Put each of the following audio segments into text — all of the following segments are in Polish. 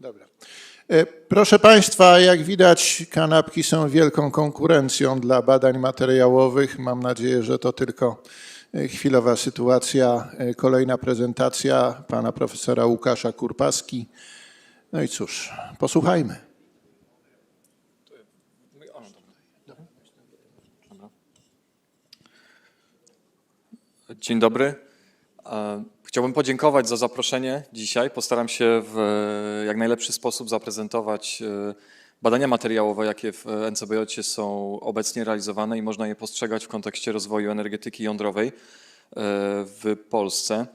Dobra. E, Proszę Państwa, jak widać, kanapki są wielką konkurencją dla badań materiałowych. Mam nadzieję, że to tylko e, chwilowa sytuacja. E, Kolejna prezentacja pana profesora Łukasza Kurpaski. No i cóż, posłuchajmy. Dzień dobry. Chciałbym podziękować za zaproszenie dzisiaj. Postaram się w e, jak najlepszy sposób zaprezentować e, badania materiałowe, jakie w NCBJ są obecnie realizowane i można je postrzegać w kontekście rozwoju energetyki jądrowej e, w Polsce.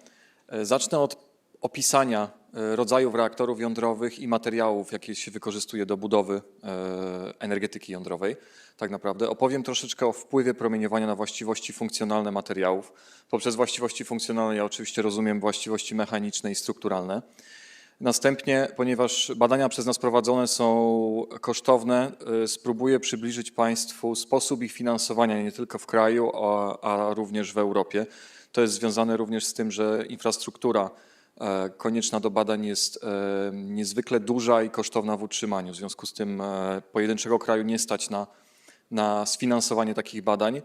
Zacznę od opisania e, rodzajów reaktorów jądrowych i materiałów, jakie się wykorzystuje do budowy e, energetyki jądrowej. Tak naprawdę opowiem troszeczkę o wpływie promieniowania na właściwości funkcjonalne materiałów. Poprzez właściwości funkcjonalne ja oczywiście rozumiem właściwości mechaniczne i strukturalne. Następnie, ponieważ badania przez nas prowadzone są kosztowne, y, spróbuję przybliżyć Państwu sposób ich finansowania nie tylko w kraju, a, a również w Europie. To jest związane również z tym, że infrastruktura e, konieczna do badań jest e, niezwykle duża i kosztowna w utrzymaniu. W związku z tym e, pojedynczego kraju nie stać na, na sfinansowanie takich badań.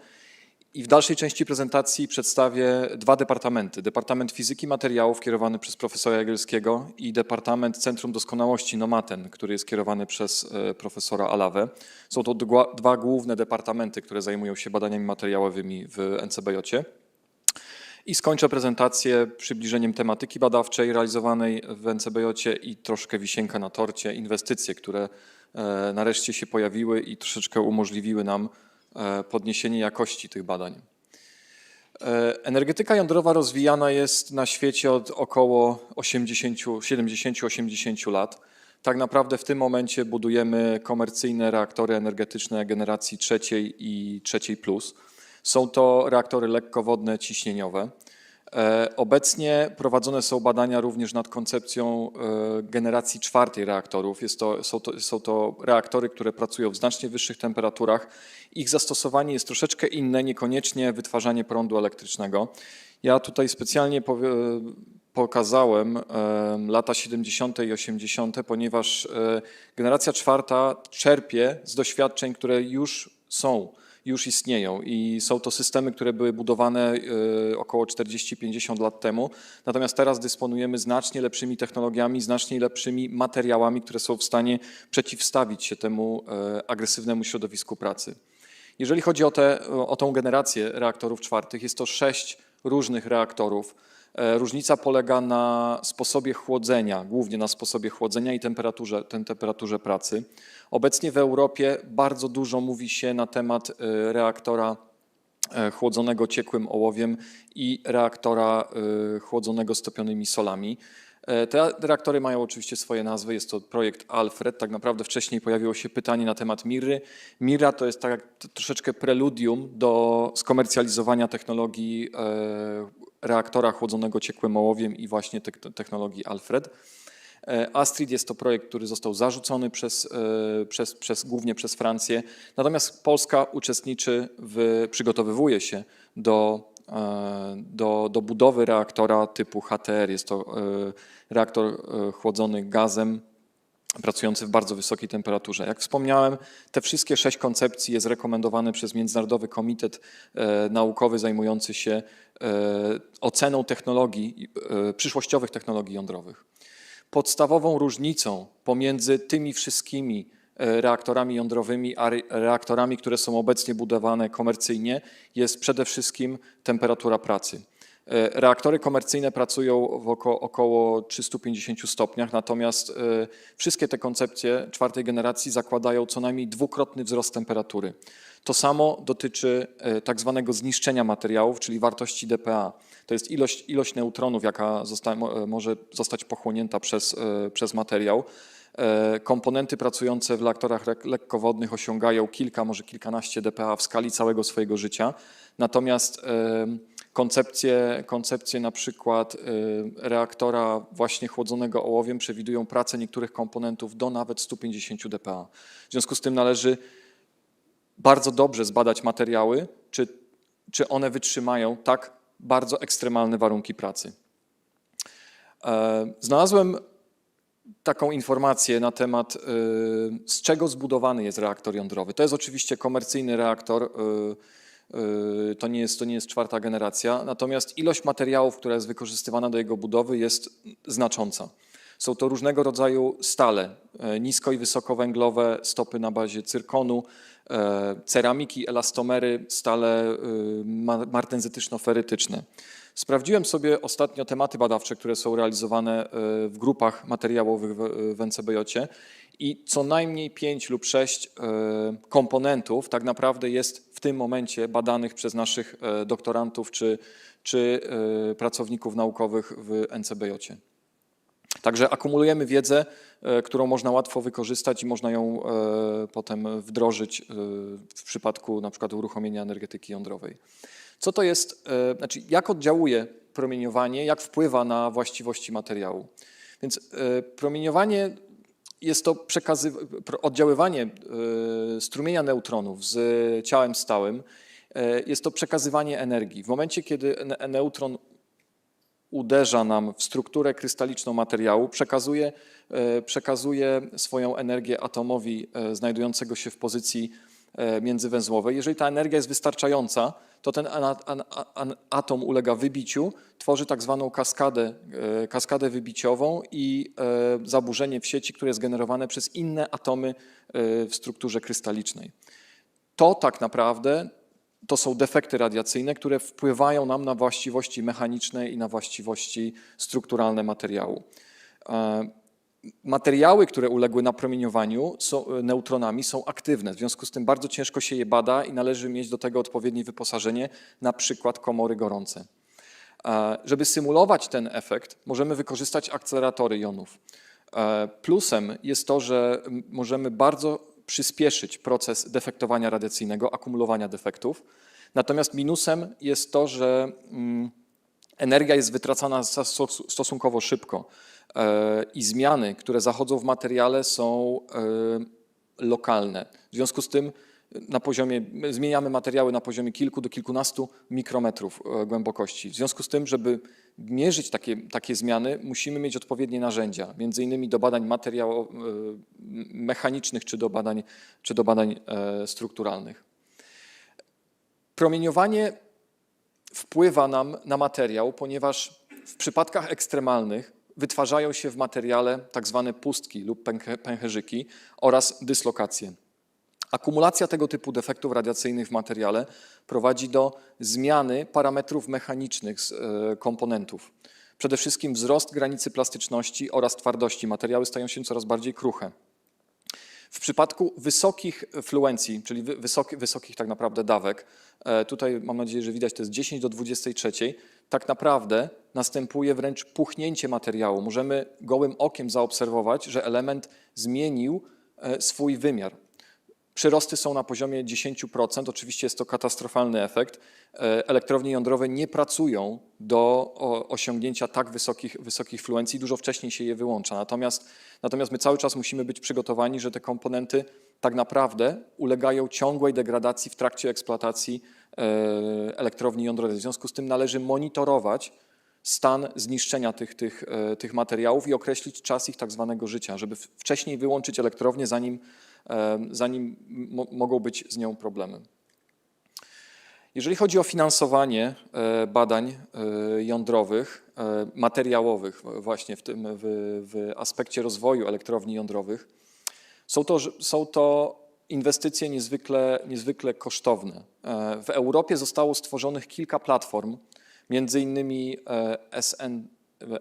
I w dalszej części prezentacji przedstawię dwa departamenty. Departament Fizyki Materiałów kierowany przez profesora Jagielskiego i Departament Centrum Doskonałości Nomaten, który jest kierowany przez e, profesora Alawę. Są to dwa główne departamenty, które zajmują się badaniami materiałowymi w NCBJ. I skończę prezentację przybliżeniem tematyki badawczej realizowanej w NCBJ i troszkę wisienka na torcie, inwestycje, które e, nareszcie się pojawiły i troszeczkę umożliwiły nam e, podniesienie jakości tych badań. E, Energetyka jądrowa rozwijana jest na świecie od około 80, 70-80 lat. Tak naprawdę w tym momencie budujemy komercyjne reaktory energetyczne generacji trzeciej i trzeciej plus. Są to reaktory lekkowodne ciśnieniowe. E, Obecnie prowadzone są badania również nad koncepcją e, generacji czwartej reaktorów. Jest to, są, to, są to reaktory, które pracują w znacznie wyższych temperaturach. Ich zastosowanie jest troszeczkę inne, niekoniecznie wytwarzanie prądu elektrycznego. Ja tutaj specjalnie powie, pokazałem e, lata 70. i 80., ponieważ e, generacja czwarta czerpie z doświadczeń, które już są już istnieją i są to systemy, które były budowane e, około 40-50 lat temu. Natomiast teraz dysponujemy znacznie lepszymi technologiami, znacznie lepszymi materiałami, które są w stanie przeciwstawić się temu e, agresywnemu środowisku pracy. Jeżeli chodzi o, tą generację reaktorów czwartych, jest to sześć różnych reaktorów. E, Różnica polega na sposobie chłodzenia, głównie na sposobie chłodzenia i temperaturze, tem- temperaturze pracy. Obecnie w Europie bardzo dużo mówi się na temat e, reaktora e, chłodzonego ciekłym ołowiem i reaktora chłodzonego stopionymi solami. E, Te reaktory mają oczywiście swoje nazwy. Jest to projekt Alfred. Tak naprawdę wcześniej pojawiło się pytanie na temat Miry. Mira to jest tak troszeczkę preludium do skomercjalizowania technologii e, reaktora chłodzonego ciekłym ołowiem i właśnie te- technologii Alfred. E, Astrid jest to projekt, który został zarzucony przez, przez, przez, głównie przez Francję. Natomiast Polska uczestniczy, w, przygotowywuje się do, do, do budowy reaktora typu HTR. Jest to e, reaktor e, chłodzony gazem, pracujący w bardzo wysokiej temperaturze. Jak wspomniałem, te wszystkie sześć koncepcji jest rekomendowane przez Międzynarodowy Komitet e, Naukowy zajmujący się e, oceną technologii, e, przyszłościowych technologii jądrowych. Podstawową różnicą pomiędzy tymi wszystkimi e, reaktorami jądrowymi, a re- reaktorami, które są obecnie budowane komercyjnie, jest przede wszystkim temperatura pracy. E, Reaktory komercyjne pracują w oko, około 350 stopniach, natomiast e, wszystkie te koncepcje czwartej generacji zakładają co najmniej dwukrotny wzrost temperatury. To samo dotyczy e, tak zwanego zniszczenia materiałów, czyli wartości dPa. To jest ilość, ilość neutronów, jaka zosta, mo- e, może zostać pochłonięta przez, e, przez materiał. E, Komponenty pracujące w reaktorach lek- lekkowodnych osiągają kilka, może kilkanaście dPa w skali całego swojego życia. Natomiast e, koncepcje, koncepcje na przykład e, reaktora właśnie chłodzonego ołowiem przewidują pracę niektórych komponentów do nawet 150 dPa. W związku z tym należy bardzo dobrze zbadać materiały, czy, czy one wytrzymają tak bardzo ekstremalne warunki pracy. Znalazłem taką informację na temat, y, z czego zbudowany jest reaktor jądrowy. To jest oczywiście komercyjny reaktor, y, y, to nie jest, to nie jest czwarta generacja, natomiast ilość materiałów, która jest wykorzystywana do jego budowy jest znacząca. Są to różnego rodzaju stale, nisko i wysokowęglowe stopy na bazie cyrkonu, ceramiki, elastomery, stale ma- martenzytyczno-ferytyczne. Sprawdziłem sobie ostatnio tematy badawcze, które są realizowane e, w grupach materiałowych w, NCBJ i co najmniej 5 lub 6 komponentów tak naprawdę jest w tym momencie badanych przez naszych e, doktorantów czy, czy e, pracowników naukowych w NCBJ. Także akumulujemy wiedzę, e, którą można łatwo wykorzystać i można ją e, potem wdrożyć e, w przypadku na przykład uruchomienia energetyki jądrowej. Co to jest, e, znaczy jak oddziałuje promieniowanie, jak wpływa na właściwości materiału? Więc e, promieniowanie jest to oddziaływanie e, strumienia neutronów z ciałem stałym, jest to przekazywanie energii. W momencie, kiedy ne- neutron uderza nam w strukturę krystaliczną materiału, przekazuje, przekazuje swoją energię atomowi znajdującego się w pozycji międzywęzłowej. Jeżeli ta energia jest wystarczająca, to ten atom ulega wybiciu, tworzy tak zwaną kaskadę, e, kaskadę wybiciową i e, zaburzenie w sieci, które jest generowane przez inne atomy e, w strukturze krystalicznej. To tak naprawdę to są defekty radiacyjne, które wpływają nam na właściwości mechaniczne i na właściwości strukturalne materiału. Materiały, które uległy napromieniowaniu są, e, neutronami, są aktywne. W związku z tym bardzo ciężko się je bada i należy mieć do tego odpowiednie wyposażenie, na przykład komory gorące. E, Żeby symulować ten efekt, możemy wykorzystać akceleratory jonów. E, Plusem jest to, że możemy bardzo przyspieszyć proces defektowania radiacyjnego, akumulowania defektów. Natomiast minusem jest to, że mm, energia jest wytracana stos- stosunkowo szybko i zmiany, które zachodzą w materiale są e, lokalne. W związku z tym na poziomie, my zmieniamy materiały na poziomie kilku do kilkunastu mikrometrów e, głębokości. W związku z tym, żeby mierzyć takie, takie zmiany, musimy mieć odpowiednie narzędzia, między innymi do badań materiału, e, mechanicznych czy do badań, czy do badań e, strukturalnych. Promieniowanie wpływa nam na materiał, ponieważ w przypadkach ekstremalnych wytwarzają się w materiale tak zwane pustki lub pęche- pęcherzyki oraz dyslokacje. Akumulacja tego typu defektów radiacyjnych w materiale prowadzi do zmiany parametrów mechanicznych e, komponentów. Przede wszystkim wzrost granicy plastyczności oraz twardości. Materiały stają się coraz bardziej kruche. W przypadku wysokich fluencji, czyli wy- wysoki, wysokich tak naprawdę dawek, e, tutaj mam nadzieję, że widać, to jest 10 do 23, tak naprawdę następuje wręcz puchnięcie materiału. Możemy gołym okiem zaobserwować, że element zmienił e, swój wymiar. Przyrosty są na poziomie 10%, oczywiście jest to katastrofalny efekt. E, Elektrownie jądrowe nie pracują do osiągnięcia tak wysokich, wysokich fluencji, dużo wcześniej się je wyłącza. Natomiast, natomiast my cały czas musimy być przygotowani, że te komponenty tak naprawdę ulegają ciągłej degradacji w trakcie eksploatacji elektrowni jądrowej. W związku z tym należy monitorować stan zniszczenia tych, tych, e, tych materiałów i określić czas ich tak zwanego życia, żeby wcześniej wyłączyć elektrownię, zanim, e, zanim mo- mogą być z nią problemy. Jeżeli chodzi o finansowanie e, badań e, jądrowych, e, materiałowych właśnie w tym w, w aspekcie rozwoju elektrowni jądrowych, są to, są to inwestycje niezwykle, niezwykle kosztowne. E, W Europie zostało stworzonych kilka platform, między innymi e, SN,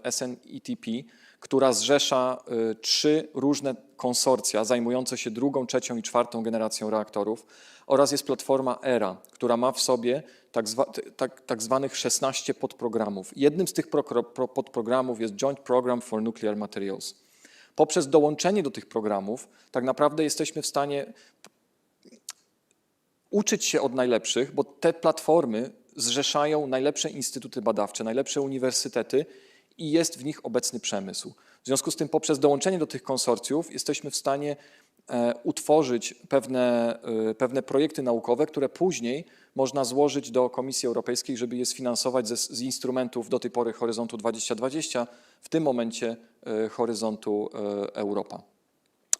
SNETP, która zrzesza e, trzy różne konsorcja zajmujące się drugą, trzecią i czwartą generacją reaktorów oraz jest platforma ERA, która ma w sobie tak, zwa, tak, tak zwanych 16 podprogramów. Jednym z tych pro, pro, podprogramów jest Joint Program for Nuclear Materials. Poprzez dołączenie do tych programów tak naprawdę jesteśmy w stanie uczyć się od najlepszych, bo te platformy zrzeszają najlepsze instytuty badawcze, najlepsze uniwersytety i jest w nich obecny przemysł. W związku z tym poprzez dołączenie do tych konsorcjów jesteśmy w stanie utworzyć pewne, e, pewne projekty naukowe, które później można złożyć do Komisji Europejskiej, żeby je sfinansować ze, z instrumentów do tej pory Horyzontu 2020, w tym momencie e, Horyzontu e, Europa.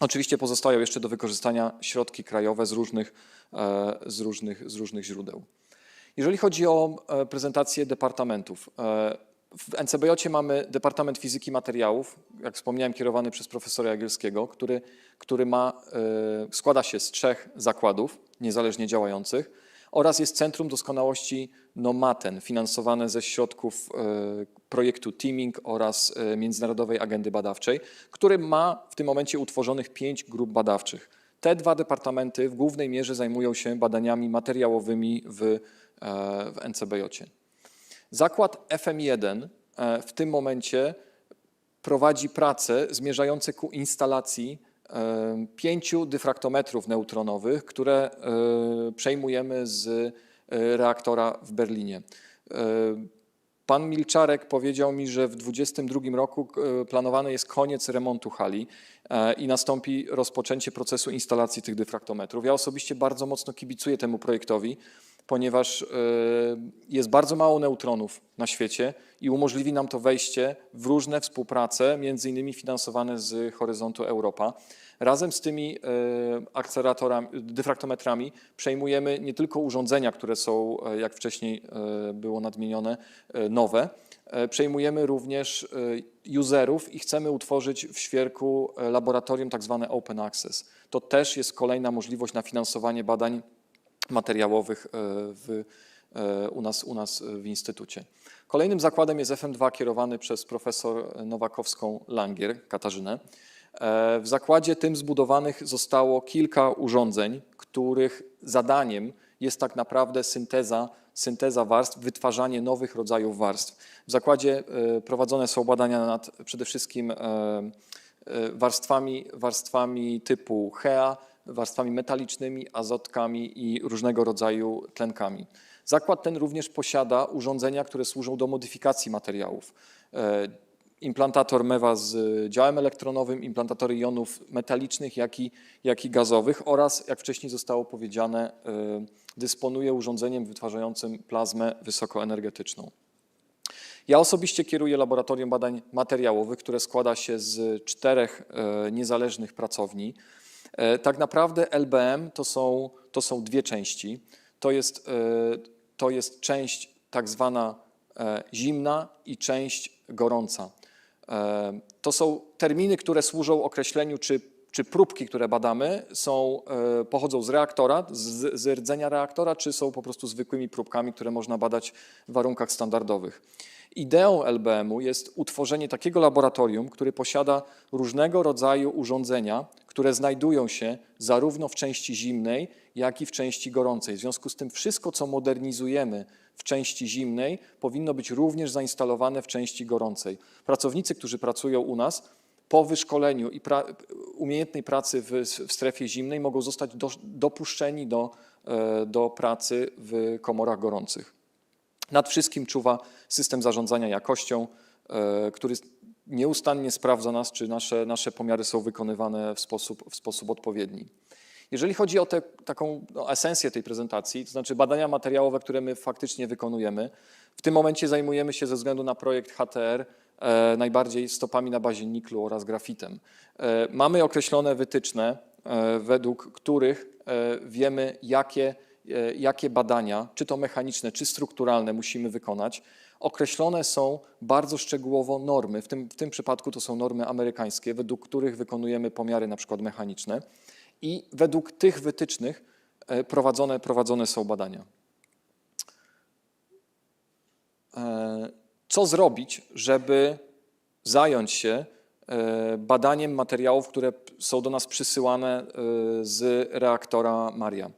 Oczywiście pozostają jeszcze do wykorzystania środki krajowe z różnych, e, z różnych, z różnych źródeł. Jeżeli chodzi o e, prezentację departamentów, e, w NCBJ mamy Departament Fizyki Materiałów, jak wspomniałem, kierowany przez profesora Jagielskiego, który, który ma, e, składa się z trzech zakładów niezależnie działających oraz jest Centrum Doskonałości Nomaten, finansowane ze środków e, projektu Teaming oraz e, Międzynarodowej Agendy Badawczej, który ma w tym momencie utworzonych pięć grup badawczych. Te dwa departamenty w głównej mierze zajmują się badaniami materiałowymi w, w NCBJ. Zakład FM1 e, w tym momencie prowadzi prace zmierzające ku instalacji e, pięciu dyfraktometrów neutronowych, które e, przejmujemy z reaktora w Berlinie. Pan Milczarek powiedział mi, że w 2022 roku planowany jest koniec remontu hali i nastąpi rozpoczęcie procesu instalacji tych dyfraktometrów. Ja osobiście bardzo mocno kibicuję temu projektowi, ponieważ e, jest bardzo mało neutronów na świecie i umożliwi nam to wejście w różne współprace, między innymi finansowane z Horyzontu Europa. Razem z tymi e, akceleratorami, dyfraktometrami przejmujemy nie tylko urządzenia, które są, e, jak wcześniej było nadmienione, nowe, przejmujemy również userów i chcemy utworzyć w Świerku laboratorium tak zwane open access. To też jest kolejna możliwość na finansowanie badań materiałowych e, w, e, u, nas, u nas w Instytucie. Kolejnym zakładem jest FM2 kierowany przez profesor Nowakowską-Langier, Katarzynę. E, W zakładzie tym zbudowanych zostało kilka urządzeń, których zadaniem jest tak naprawdę synteza, synteza warstw, wytwarzanie nowych rodzajów warstw. W zakładzie e, prowadzone są badania nad przede wszystkim e, e, warstwami, warstwami typu HEA, warstwami metalicznymi, azotkami i różnego rodzaju tlenkami. Zakład ten również posiada urządzenia, które służą do modyfikacji materiałów. E, Implantator MEWA z działem elektronowym, implantatory jonów metalicznych, jak i, jak i gazowych oraz, jak wcześniej zostało powiedziane, e, dysponuje urządzeniem wytwarzającym plazmę wysokoenergetyczną. Ja osobiście kieruję Laboratorium Badań Materiałowych, które składa się z czterech e, niezależnych pracowni. E, Tak naprawdę LBM to są, to są dwie części. To jest, e, to jest część tak zwana e, zimna i część gorąca. To są terminy, które służą określeniu, czy, czy próbki, które badamy, są, pochodzą z reaktora, z, z rdzenia reaktora, czy są po prostu zwykłymi próbkami, które można badać w warunkach standardowych. Ideą LBM-u jest utworzenie takiego laboratorium, który posiada różnego rodzaju urządzenia, które znajdują się zarówno w części zimnej, jak i w części gorącej. W związku z tym wszystko, co modernizujemy w części zimnej, powinno być również zainstalowane w części gorącej. Pracownicy, którzy pracują u nas, po wyszkoleniu i pra umiejętnej pracy w, w strefie zimnej mogą zostać do, dopuszczeni do, e, do pracy w komorach gorących. Nad wszystkim czuwa system zarządzania jakością, e, który nieustannie sprawdza nas, czy nasze, nasze pomiary są wykonywane w sposób, w sposób odpowiedni. Jeżeli chodzi o tę taką no, esencję tej prezentacji, to znaczy badania materiałowe, które my faktycznie wykonujemy, w tym momencie zajmujemy się ze względu na projekt HTR e, najbardziej stopami na bazie niklu oraz grafitem. E, mamy określone wytyczne, e, według których e, wiemy, jakie, e, jakie badania, czy to mechaniczne, czy strukturalne musimy wykonać. Określone są bardzo szczegółowo normy, w tym, w tym przypadku to są normy amerykańskie, według których wykonujemy pomiary na przykład mechaniczne i według tych wytycznych e, prowadzone, prowadzone są badania. E, Co zrobić, żeby zająć się e, badaniem materiałów, które są do nas przysyłane z reaktora Maria?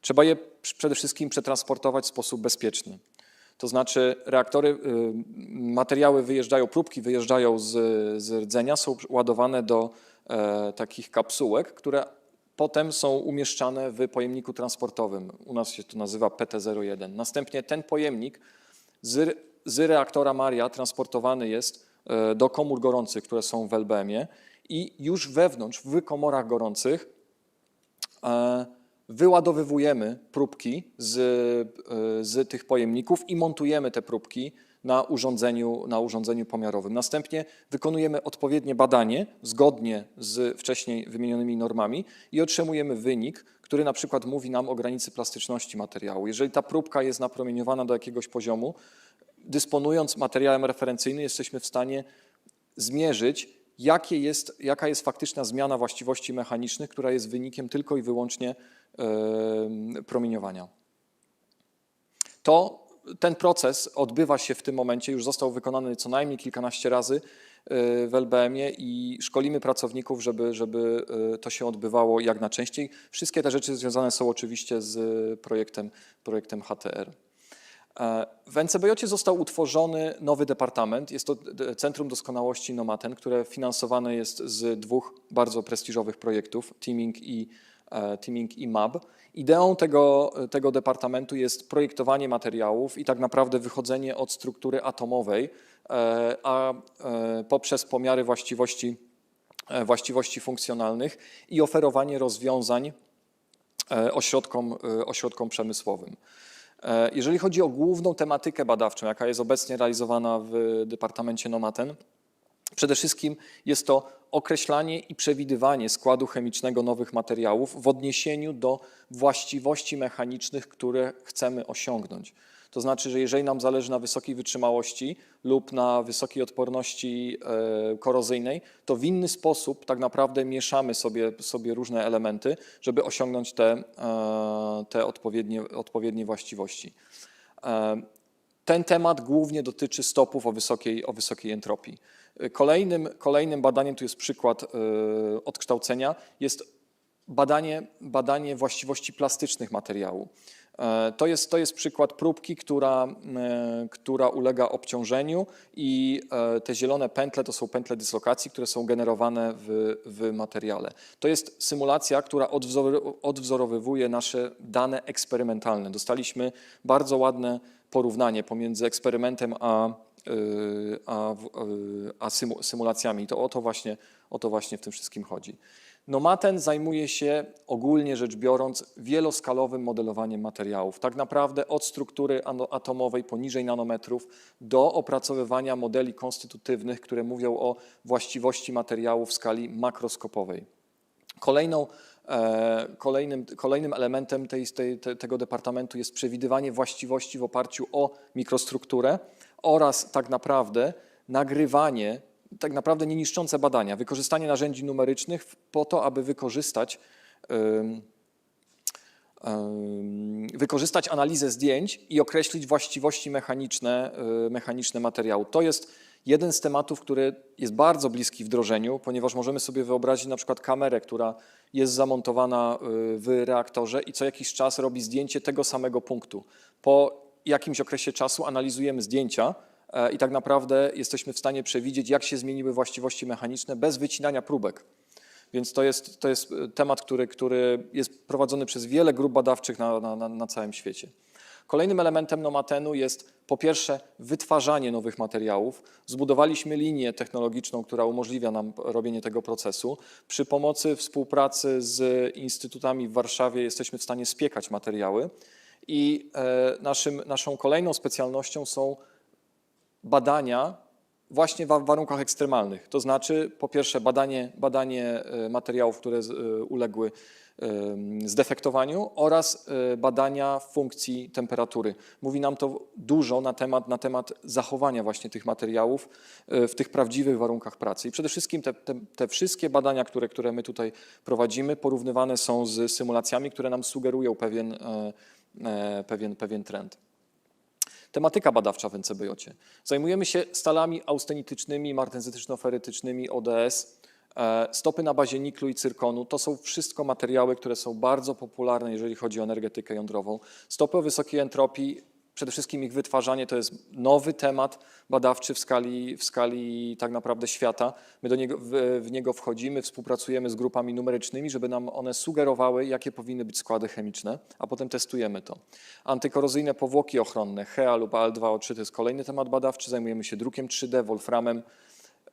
Trzeba je pr- przede wszystkim przetransportować w sposób bezpieczny. To znaczy reaktory, y, materiały wyjeżdżają, próbki wyjeżdżają z, z rdzenia, są ładowane do e, takich kapsułek, które potem są umieszczane w pojemniku transportowym. U nas się to nazywa PT-01. Następnie ten pojemnik z, z reaktora Maria transportowany jest e, do komór gorących, które są w LBM-ie i już wewnątrz, w komorach gorących e, wyładowywujemy próbki z, e, z tych pojemników i montujemy te próbki na urządzeniu, na urządzeniu pomiarowym. Następnie wykonujemy odpowiednie badanie zgodnie z wcześniej wymienionymi normami i otrzymujemy wynik, który na przykład mówi nam o granicy plastyczności materiału. Jeżeli ta próbka jest napromieniowana do jakiegoś poziomu, dysponując materiałem referencyjnym, jesteśmy w stanie zmierzyć, jakie jest, jaka jest faktyczna zmiana właściwości mechanicznych, która jest wynikiem tylko i wyłącznie promieniowania. To ten proces odbywa się w tym momencie, już został wykonany co najmniej kilkanaście razy e, w LBM-ie i szkolimy pracowników, żeby, żeby e, to się odbywało jak najczęściej. Wszystkie te rzeczy związane są oczywiście z projektem, projektem HTR. E, W NCBJ został utworzony nowy departament. Jest to Centrum Doskonałości Nomaten, które finansowane jest z dwóch bardzo prestiżowych projektów, Teaming i, Teaming i MAB. Ideą tego, tego departamentu jest projektowanie materiałów i tak naprawdę wychodzenie od struktury atomowej, e, a e, poprzez pomiary właściwości, e, właściwości funkcjonalnych i oferowanie rozwiązań e, ośrodkom, e, ośrodkom przemysłowym. E, Jeżeli chodzi o główną tematykę badawczą, jaka jest obecnie realizowana w Departamencie Nomaten, przede wszystkim jest to określanie i przewidywanie składu chemicznego nowych materiałów w odniesieniu do właściwości mechanicznych, które chcemy osiągnąć. To znaczy, że jeżeli nam zależy na wysokiej wytrzymałości lub na wysokiej odporności e, korozyjnej, to w inny sposób tak naprawdę mieszamy sobie, sobie różne elementy, żeby osiągnąć te, e, te odpowiednie, odpowiednie właściwości. E, Ten temat głównie dotyczy stopów o wysokiej, o wysokiej entropii. Kolejnym, kolejnym badaniem, tu jest przykład e, odkształcenia, jest badanie, badanie właściwości plastycznych materiału. E, To jest, to jest przykład próbki, która, e, która ulega obciążeniu i te zielone pętle to są pętle dyslokacji, które są generowane w, w materiale. To jest symulacja, która odwzor, odwzorowywuje nasze dane eksperymentalne. Dostaliśmy bardzo ładne porównanie pomiędzy eksperymentem a, a, w- y, a symu, symulacjami. To o to, właśnie, o to właśnie w tym wszystkim chodzi. Nomaten zajmuje się ogólnie rzecz biorąc wieloskalowym modelowaniem materiałów. Tak naprawdę od struktury atomowej poniżej nanometrów do opracowywania modeli konstytutywnych, które mówią o właściwości materiału w skali makroskopowej. Kolejną, e, kolejnym, kolejnym elementem tej, tej, te, tego departamentu jest przewidywanie właściwości w oparciu o mikrostrukturę oraz tak naprawdę nagrywanie, tak naprawdę nie niszczące badania, wykorzystanie narzędzi numerycznych po to, aby wykorzystać ym, ym, wykorzystać analizę zdjęć i określić właściwości mechaniczne, y, mechaniczne materiału. To jest jeden z tematów, który jest bardzo bliski wdrożeniu, ponieważ możemy sobie wyobrazić na przykład kamerę, która jest zamontowana y, w reaktorze i co jakiś czas robi zdjęcie tego samego punktu. Po jakimś okresie czasu analizujemy zdjęcia e, i tak naprawdę jesteśmy w stanie przewidzieć, jak się zmieniły właściwości mechaniczne bez wycinania próbek. Więc to jest, to jest e, temat, który, który jest prowadzony przez wiele grup badawczych na, na, na- na całym świecie. Kolejnym elementem Nomatenu jest po pierwsze wytwarzanie nowych materiałów. Zbudowaliśmy linię technologiczną, która umożliwia nam robienie tego procesu. Przy pomocy współpracy z instytutami w Warszawie jesteśmy w stanie spiekać materiały. I e, naszym, naszą kolejną specjalnością są badania właśnie w warunkach ekstremalnych. To znaczy, po pierwsze, badanie, badanie e, materiałów, które e, uległy zdefektowaniu oraz badania funkcji temperatury. Mówi nam to dużo na temat, na temat zachowania właśnie tych materiałów w tych prawdziwych warunkach pracy. I przede wszystkim te, te, te wszystkie badania, które, które my tutaj prowadzimy, porównywane są z symulacjami, które nam sugerują pewien, pewien, pewien trend. Tematyka badawcza w NCBJ. Zajmujemy się stalami austenitycznymi, martenzytyczno-ferytycznymi, ODS. E, Stopy na bazie niklu i cyrkonu to są wszystko materiały, które są bardzo popularne, jeżeli chodzi o energetykę jądrową. Stopy o wysokiej entropii, przede wszystkim ich wytwarzanie to jest nowy temat badawczy w skali, w skali tak naprawdę świata. My do niego, w, w niego wchodzimy, współpracujemy z grupami numerycznymi, żeby nam one sugerowały, jakie powinny być składy chemiczne, a potem testujemy to. Antykorozyjne powłoki ochronne, HEA lub AL2O3 to jest kolejny temat badawczy. Zajmujemy się drukiem 3D, wolframem.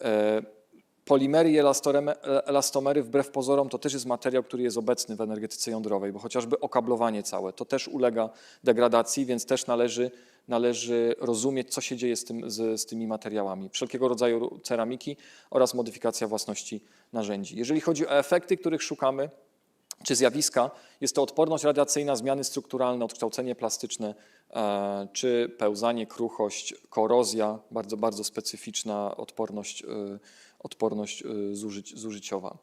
E, Polimery i elastomery, wbrew pozorom, to też jest materiał, który jest obecny w energetyce jądrowej, bo chociażby okablowanie całe, to też ulega degradacji, więc też należy, należy rozumieć, co się dzieje z, tym, z, z tymi materiałami. Wszelkiego rodzaju ceramiki oraz modyfikacja własności narzędzi. Jeżeli chodzi o efekty, których szukamy, czy zjawiska, jest to odporność radiacyjna, zmiany strukturalne, odkształcenie plastyczne, czy pełzanie, kruchość, korozja, bardzo, bardzo specyficzna odporność, e, odporność e, zużyć, zużyciowa.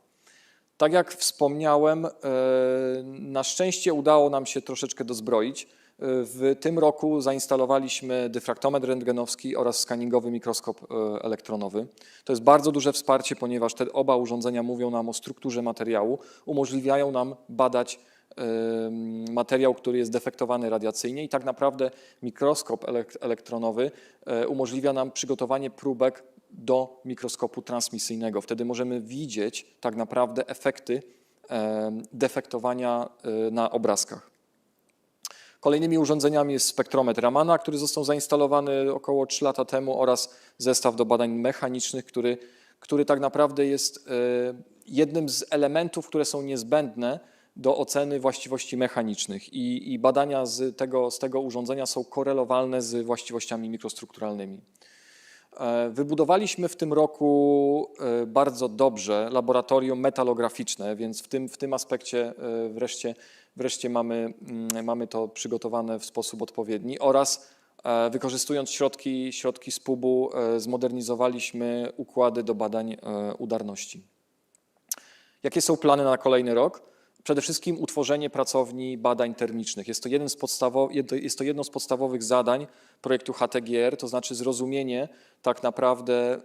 Tak jak wspomniałem, e, na szczęście udało nam się troszeczkę dozbroić. W tym roku zainstalowaliśmy dyfraktometr rentgenowski oraz skaningowy mikroskop elektronowy. To jest bardzo duże wsparcie, ponieważ te oba urządzenia mówią nam o strukturze materiału, umożliwiają nam badać materiał, który jest defektowany radiacyjnie i tak naprawdę mikroskop elek- elektronowy e, umożliwia nam przygotowanie próbek do mikroskopu transmisyjnego. Wtedy możemy widzieć tak naprawdę efekty defektowania e, na obrazkach. Kolejnymi urządzeniami jest spektrometr Ramana, który został zainstalowany około 3 lata temu oraz zestaw do badań mechanicznych, który, który tak naprawdę jest e, jednym z elementów, które są niezbędne do oceny właściwości mechanicznych i, i badania z tego, z tego urządzenia są korelowalne z właściwościami mikrostrukturalnymi. E, Wybudowaliśmy w tym roku e, bardzo dobrze laboratorium metalograficzne, więc w tym, w tym aspekcie e, wreszcie, wreszcie mamy, mm, mamy to przygotowane w sposób odpowiedni oraz wykorzystując środki, środki z PUB-u zmodernizowaliśmy układy do badań udarności. Jakie są plany na kolejny rok? Przede wszystkim utworzenie pracowni badań termicznych. Jest to, jeden z jest to jedno z podstawowych zadań projektu HTGR, to znaczy zrozumienie tak naprawdę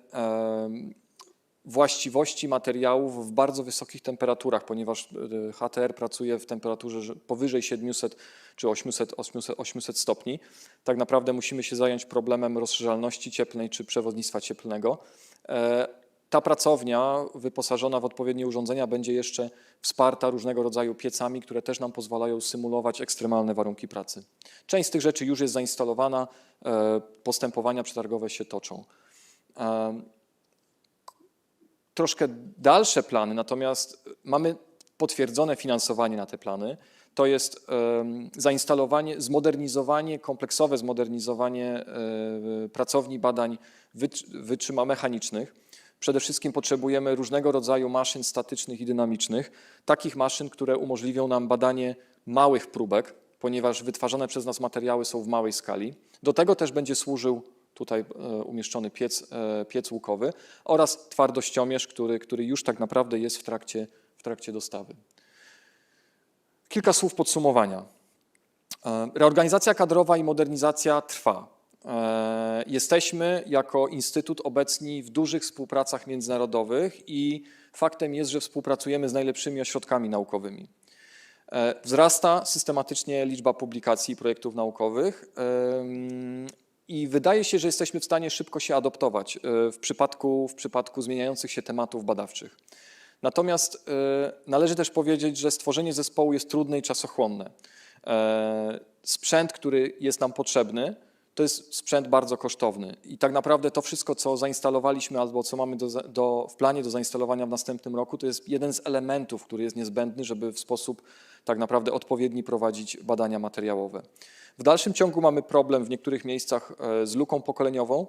właściwości materiałów w bardzo wysokich temperaturach, ponieważ e, HTR pracuje w temperaturze że powyżej 700 czy 800, 800, 800 stopni. Tak naprawdę musimy się zająć problemem rozszerzalności cieplnej czy przewodnictwa cieplnego. E, ta pracownia wyposażona w odpowiednie urządzenia będzie jeszcze wsparta różnego rodzaju piecami, które też nam pozwalają symulować ekstremalne warunki pracy. Część z tych rzeczy już jest zainstalowana, e, postępowania przetargowe się toczą. E, Troszkę dalsze plany, natomiast mamy potwierdzone finansowanie na te plany. To jest em, zainstalowanie, zmodernizowanie, kompleksowe zmodernizowanie e, pracowni badań wytr- wytrzyma mechanicznych. Przede wszystkim potrzebujemy różnego rodzaju maszyn statycznych i dynamicznych, takich maszyn, które umożliwią nam badanie małych próbek, ponieważ wytwarzane przez nas materiały są w małej skali. Do tego też będzie służył tutaj e, umieszczony piec, e, piec łukowy oraz twardościomierz, który, który już tak naprawdę jest w trakcie, w trakcie dostawy. Kilka słów podsumowania. E, Reorganizacja kadrowa i modernizacja trwa. E, Jesteśmy jako Instytut obecni w dużych współpracach międzynarodowych i faktem jest, że współpracujemy z najlepszymi ośrodkami naukowymi. E, Wzrasta systematycznie liczba publikacji i projektów naukowych i wydaje się, że jesteśmy w stanie szybko się adoptować e, w przypadku, w przypadku zmieniających się tematów badawczych. Natomiast należy też powiedzieć, że stworzenie zespołu jest trudne i czasochłonne. Sprzęt, który jest nam potrzebny, to jest sprzęt bardzo kosztowny. I tak naprawdę to wszystko, co zainstalowaliśmy albo co mamy do, do, w planie do zainstalowania w następnym roku, to jest jeden z elementów, który jest niezbędny, żeby w sposób tak naprawdę odpowiedni prowadzić badania materiałowe. W dalszym ciągu mamy problem w niektórych miejscach e, z luką pokoleniową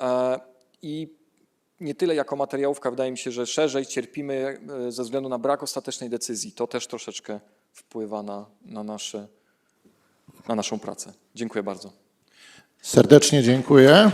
e, i nie tyle jako materiałówka, wydaje mi się, że szerzej cierpimy e, ze względu na brak ostatecznej decyzji. To też troszeczkę wpływa na, na, nasze, na naszą pracę. Dziękuję bardzo. Serdecznie dziękuję.